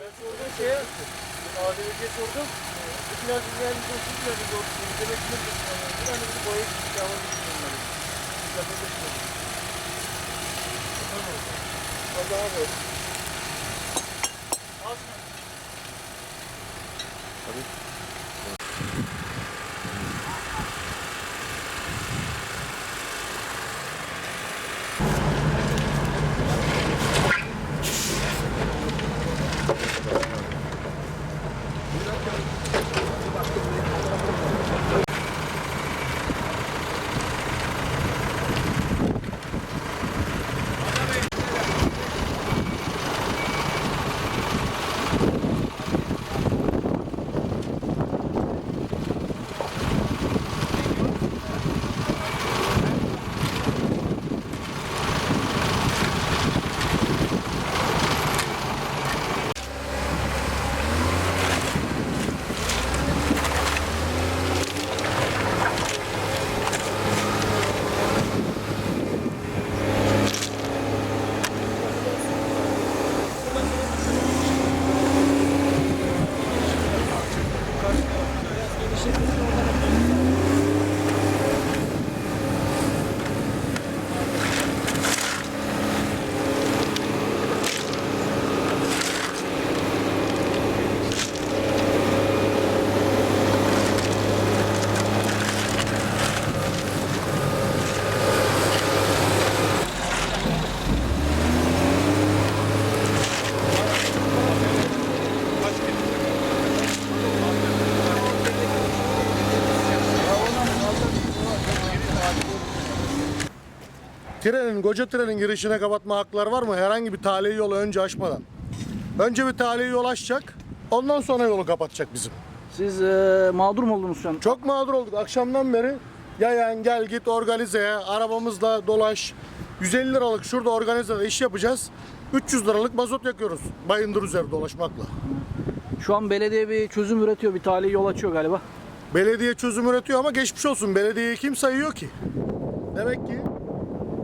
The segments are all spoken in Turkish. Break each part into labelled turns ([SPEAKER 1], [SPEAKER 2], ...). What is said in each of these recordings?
[SPEAKER 1] Ben sordum şeye, ADV'ye sordum. Biraz yani bir şey dedi doğru. Demek ki ne düşünüyorsun? Hani bir boya gittik ama. Zaten de şey. Tamam. Allah'a emanet. Az mı?
[SPEAKER 2] Trenin, koca trenin girişine kapatma hakları var mı? Herhangi bir talihi yolu önce açmadan. Önce bir talihi yol açacak. Ondan sonra yolu kapatacak bizim.
[SPEAKER 3] Siz e, mağdur mu oldunuz şu an?
[SPEAKER 2] Çok mağdur olduk. Akşamdan beri yayan gel git organizeye arabamızla dolaş. 150 liralık şurada organizede iş yapacağız. 300 liralık mazot yakıyoruz. Bayındır üzeri dolaşmakla.
[SPEAKER 3] Şu an belediye bir çözüm üretiyor, bir talihi yol açıyor galiba.
[SPEAKER 2] Belediye çözüm üretiyor ama geçmiş olsun. Belediyeyi kim sayıyor ki? Demek ki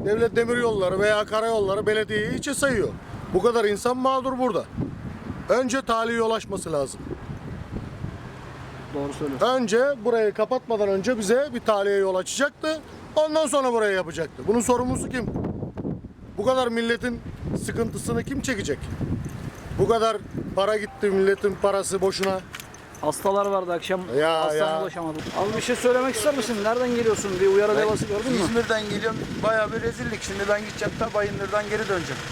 [SPEAKER 2] devlet demir yolları veya karayolları belediyeyi içe sayıyor. Bu kadar insan mağdur burada. Önce talihi yol açması lazım.
[SPEAKER 3] Doğru söylüyorsun.
[SPEAKER 2] Önce burayı kapatmadan önce bize bir talihe yol açacaktı. Ondan sonra burayı yapacaktı. Bunun sorumlusu kim? Bu kadar milletin sıkıntısını kim çekecek? Bu kadar para gitti milletin parası boşuna.
[SPEAKER 3] Hastalar vardı akşam.
[SPEAKER 2] Ya,
[SPEAKER 3] hastaneye
[SPEAKER 2] ya.
[SPEAKER 3] ulaşamadık. Abi bir şey söylemek ister misin? Nereden geliyorsun? Bir uyarı levhası gördün mü?
[SPEAKER 4] İzmir'den geliyorum. Bayağı bir rezillik. Şimdi ben gideceğim ta Bayındır'dan geri döneceğim.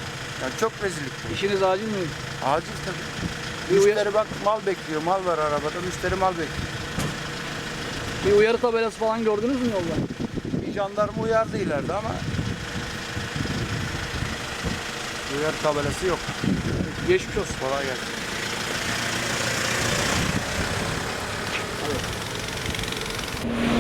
[SPEAKER 4] Yani çok rezillik.
[SPEAKER 3] İşiniz acil mi?
[SPEAKER 4] Acil tabii.
[SPEAKER 3] Bir, uya-
[SPEAKER 4] Müşteri bak mal bekliyor. Mal var arabada. Müşteri mal bekliyor.
[SPEAKER 3] bir uyarı tabelası falan gördünüz mü yolda?
[SPEAKER 4] Bir jandarma uyardı ileride ama uyarı tabelası yok.
[SPEAKER 3] Geçmiş olsun.
[SPEAKER 4] Kolay gelsin. Thank you.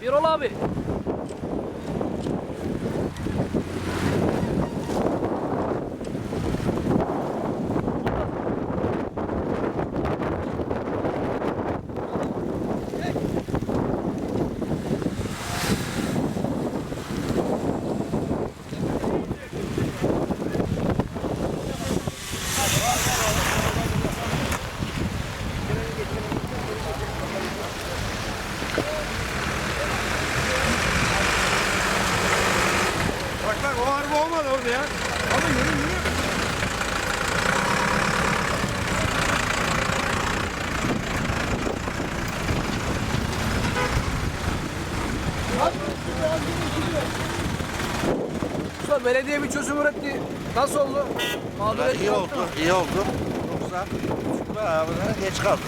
[SPEAKER 4] Birol abi. Orada ya. Ama yürü yürü.
[SPEAKER 3] Usta belediye bir çözüm üretti. Nasıl oldu? Mağduriyet
[SPEAKER 5] iyi oldu, iyi oldu. Yoksa bayağı geç kaldık.